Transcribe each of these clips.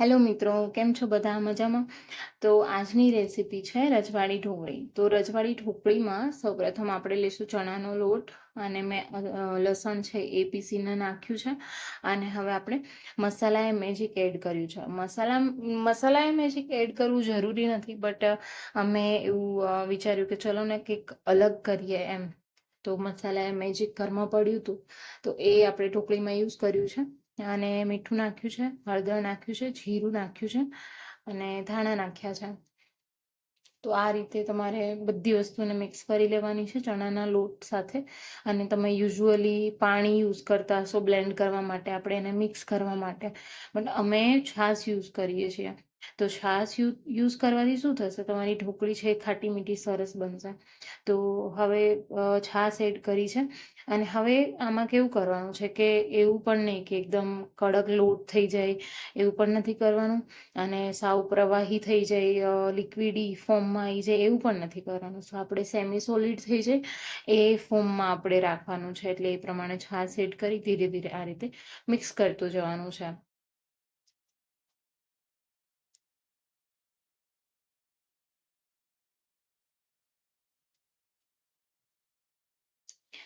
Hello મિત્રો, કેમ છો બધા મજામાં? તો આજની રેસીપી છે રજવાડી ઢોકળી. તો રજવાડી ઢોકળીમાં સૌપ્રથમ આપણે લઈશું ચણાનો લોટ અને મેં લસણ છે એ પીસીને નાખ્યું છે. અને હવે આપણે મસાલા એ મેજિક એડ કર્યું છે. મસાલા મસાલા એ મેજિક એડ કરવું જરૂરી નથી બટ અમે એવું વિચાર્યું કે ચલો ને કંઈક અલગ કરીએ એમ. તો મસાલા એ મેજિક ઘરમાં પડ્યું હતું. તો એ આપણે ઢોકળીમાં યુઝ કર્યું છે. અને મીઠું નાખ્યું છે, હળદર નાખ્યું છે, જીરું નાખ્યું છે અને ધાણા નાખ્યા છે. તો આ રીતે તમારે બધી વસ્તુને મિક્સ કરી લેવાની છે ચણાના લોટ સાથે અને તમે યુઝ્યુઅલી પાણી યુઝ કરતા હશો બ્લેન્ડ કરવા માટે, આપણે એને મિક્સ કરવા માટે. બટ અમે છાશ યુઝ કરીએ છીએ. તો છાશ યુઝ કરવાથી શું થશે? તમારી ઢોકળી છે ખાટી મીઠી સરસ બનશે. તો હવે છાશ એડ કરી છે. અને હવે આમાં કેવું કરવાનું છે કે એવું પણ નહીં કે એકદમ કડક લોટ થઈ જાય, એવું પણ નથી કરવાનું. અને સાવ પ્રવાહી થઈ જાય લિક્વિડી ફોર્મમાં આવી જાય, એવું પણ નથી કરવાનું. સો આપણે સેમી સોલિડ થઈ જાય, એ ફોર્મમાં આપણે રાખવાનું છે. એટલે એ પ્રમાણે છાશ એડ કરી ધીરે ધીરે આ રીતે મિક્સ કરતું જવાનું છે.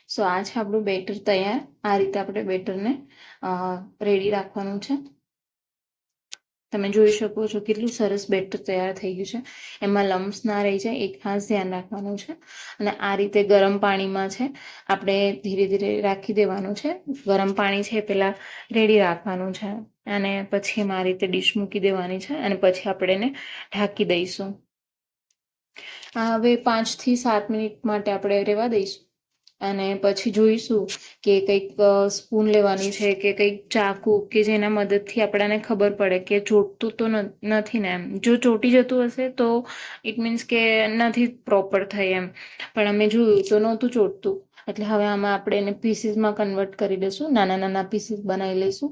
સો આ છે આપણું બેટર તૈયાર. આ રીતે આપણે બેટરને રેડી રાખવાનું છે. તમે જોઈ શકો છો કેટલું સરસ બેટર તૈયાર થઈ ગયું છે. એમાં લમ્સ ના રહી જાય, એક ખાસ ધ્યાન રાખવાનું છે. અને આ રીતે ગરમ પાણીમાં છે, આપણે ધીરે ધીરે રાખી દેવાનું છે. ગરમ પાણી છે પહેલાં રેડી રાખવાનું છે. અને પછી એમાં આ રીતે ડીશ મૂકી દેવાની છે અને પછી આપણે એને ઢાંકી દઈશું. હવે પાંચથી સાત મિનિટ માટે આપણે રહેવા દઈશું. અને પછી જોઈશું કે કંઈક સ્પૂન લેવાની છે કે કંઈક ચાકુ કે જેના મદદથી આપણાને ખબર પડે કે ચોટતું તો નથી ને એમ. જો ચોટી જતું હશે તો ઇટ મીન્સ કે નથી પ્રોપર થઈ એમ. પણ અમે જોયું તો નહોતું ચોટતું. એટલે હવે આમાં આપણે એને પીસીસમાં કન્વર્ટ કરી દઈશું. નાના નાના પીસીસ બનાવી લઈશું.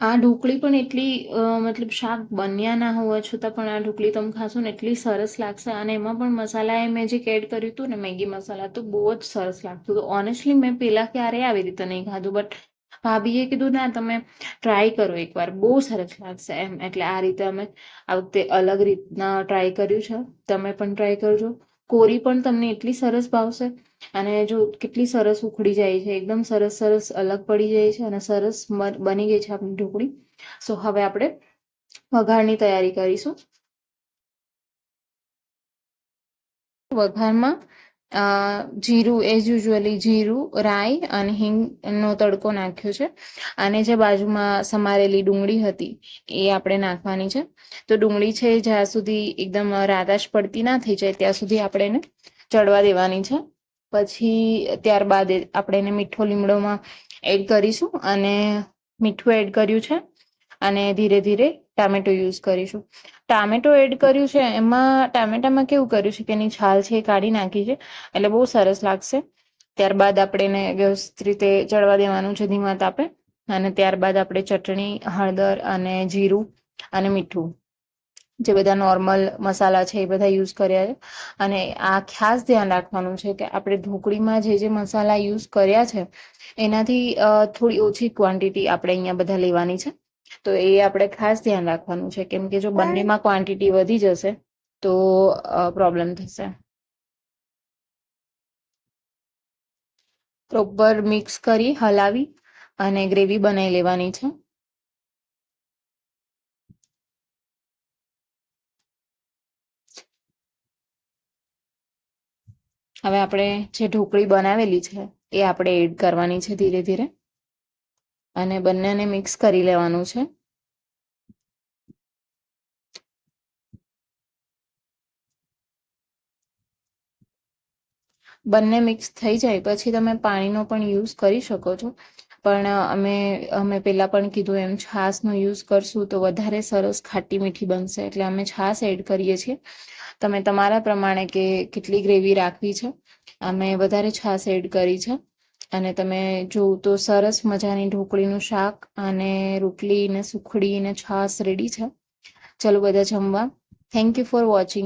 આ ઢોકળી પણ એટલી મતલબ શાક બન્યા ના હોવા છતાં પણ આ ઢોકળી તમે ખાશો ને એટલી સરસ લાગશે. અને એમાં પણ મસાલા એ મેં જે એડ કર્યું હતું ને, મેગી મસાલા, તો બહુ જ સરસ લાગતું હતું. ઓનેસ્ટલી મેં પહેલાં ક્યારે આવી રીતે નહીં ખાધું બટ ભાભીએ કીધું, ના, તમે ટ્રાય કરો એકવાર. બહુ સરસ લાગશે એમ. એટલે આ રીતે અમે આ વખતે અલગ રીતના ટ્રાય કર્યું છે. તમે પણ ટ્રાય કરજો. કોરી પણ તમને એટલી સરસ ભાવશે અને જો કેટલી સરસ ઉખડી જાય છે, એકદમ સરસ સરસ અલગ પડી જાય છે અને સરસ બની ગઈ છે આપણી ઢોકળી. સો હવે આપણે વઘારની તૈયારી કરીશું. વઘારમાં જીરું એઝ યુઝ્યુઅલી જીરું, રાઈ અને હિંગનો તડકો નાખ્યો છે. અને જે બાજુમાં સમારેલી ડુંગળી હતી, એ આપણે નાખવાની છે. તો ડુંગળી છે જ્યાં સુધી એકદમ રાધાશ પડતી ના થઈ જાય, ત્યાં સુધી આપણે એને ચડવા દેવાની છે. પછી ત્યારબાદ આપણે એને મીઠો લીમડોમાં એડ કરીશું અને મીઠું એડ કર્યું છે. અને ધીરે ધીરે ટામેટો યુઝ કરીશું. ટામેટો એડ કર્યું છે, એમાં ટામેટામાં કેવું કર્યું છે કે એની છાલ છે એ કાઢી નાખી છે, એટલે બહુ સરસ લાગશે. ત્યારબાદ આપણે એને વ્યવસ્થિત રીતે ચડવા દેવાનું છે ધીમા તાપે, અને ત્યારબાદ આપણે ચટણી, હળદર અને જીરું અને મીઠું, જે બધા નોર્મલ મસાલા છે એ બધા યુઝ કર્યા છે. અને આ ખાસ ધ્યાન રાખવાનું છે કે આપણે ઢોકળીમાં જે જે મસાલા યુઝ કર્યા છે, એનાથી થોડી ઓછી ક્વોન્ટિટી આપણે અહીંયા બધા લેવાની છે. તો એ આપણે ખાસ ધ્યાન રાખવાનું છે. કેમ કે જો બંનેમાં ક્વોન્ટિટી વધી જશે તો પ્રોબ્લેમ થશે. પ્રોપર મિક્સ કરી હલાવી અને ગ્રેવી બનાવી લેવાની છે. હવે આપણે જે ઢોકળી બનાવેલી છે એ આપણે એડ કરવાની છે ધીરે ધીરે. અને બંનેને મિક્સ કરી લેવાનું છે. બંને મિક્સ થઈ જાય, પછી તમે પાણીનો પણ યુઝ કરી શકો છો. પણ અમે અમે પહેલાં પણ કીધું એમ, છાશનો યુઝ કરશું તો વધારે સરસ ખાટી મીઠી બનશે. એટલે અમે છાશ એડ કરીએ છીએ. તમે તમારા પ્રમાણે કે કેટલી ગ્રેવી રાખવી છે, અમે વધારે છાશ એડ કરી છે. અને તમે જોવું તો સરસ મજાની ઢોકળીનું શાક અને રોટલી ને સુખડી ને છાશ રેડી છે. ચલો બધા જમવા. Thank you for watching